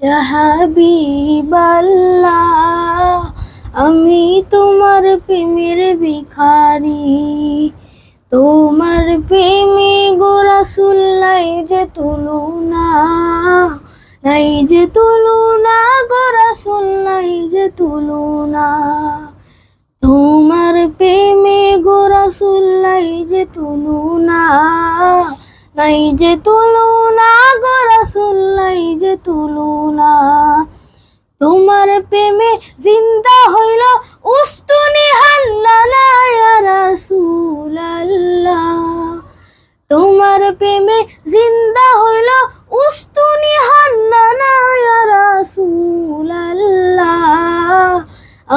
হাবিবাল্লাহ, আমি তোমার প্রেমের ভিখারি। তোমার প্রেমে গোরাসুল নাই যে তুলুনা নাই যে তুলুনা গোরাসুল নাই যে তুলুনা। তোমার প্রেমে গোরাসুল নাই যে তুলুনা নাই যে তুলুনা গোরাসুল নাই তুলুনা তোমার প্রেমে জিন্দা হইল উস্তুনি রাসূলুল্লাহ। তোমার প্রেমে জিন্দা হইল উস্তুনি রাসূলুল্লাহ।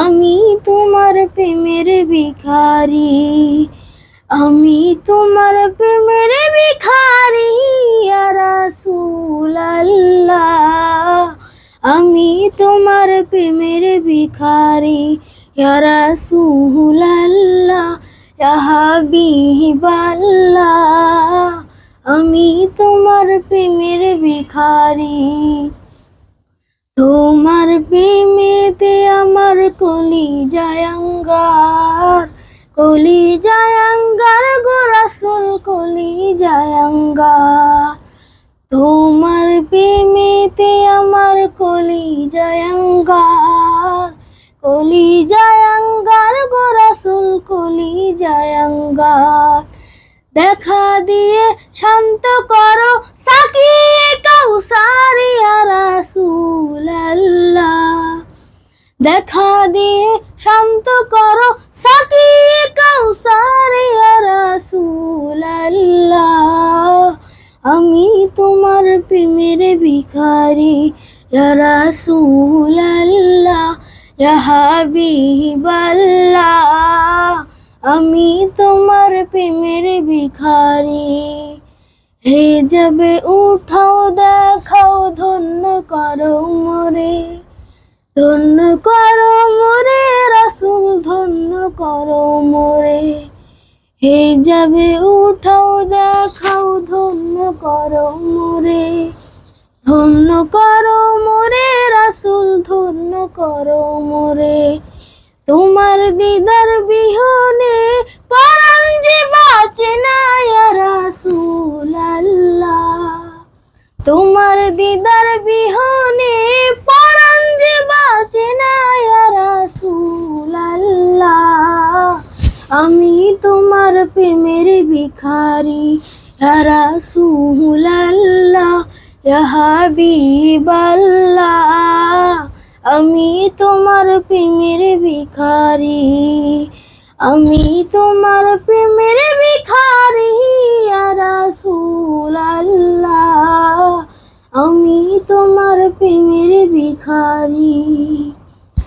আমি তোমার প্রেমের ভিখারি, আমি তোমার প্রেমের ভিখারি ইয়া আমি তোমার প্রেমের ভিখারি, ইয়া রাসূলুল্লাহ, ইয়া হাবিবাল্লাহ। আমি তোমার প্রেমের ভিখারি। তোমার প্রেমেতে আমার কলি জায়াঙ্গার কলি জায়াঙ্গার গোরাসুল কলি জায়াঙ্গার তোমার প্রেমেতে আমার কলি জায়াঙ্গার কলি জায়াঙ্গার গোরাসুল কলি জায়াঙ্গার দেখা দিয়ে শান্ত করো সাকিয়ে কাউসারিয়া রাসূলুল্লাহ। দেখা দিয়ে শান্ত করো সাকিয়ে কাউসারিয়া রাসূলুল্লাহ। আমি তোমার ভিখারি ইয়া রাসূলুল্লাহ ইয়া হাবিবাল্লাহ আমি তোমার প্রেমের ভিখারি হে যাবে উঠাও দেখাও ধন্য করো মোরে ধন্য করো মোরে রাসূল ধন্য করো মোরে হে যাবে উঠাও, দেখাও, ধন্য করো মোরে। ধন্য করো মোরে, রাসুল ধন্য করো মোরে। তোমার দিদার বিহনে পরাণ বাঁচে না, ইয়া রাসূলুল্লাহ। তোমার দিদার বিহনে আমি তোমার প্রেমের ভিখারি রাসূলুল্লাহ ইয়া হাবিবাল্লাহ। আমি তোমার প্রেমের ভিখারি, আমি তোমার প্রেমের ভিখারি রাসূলুল্লাহ আমি তোমার প্রেমের ভিখারি।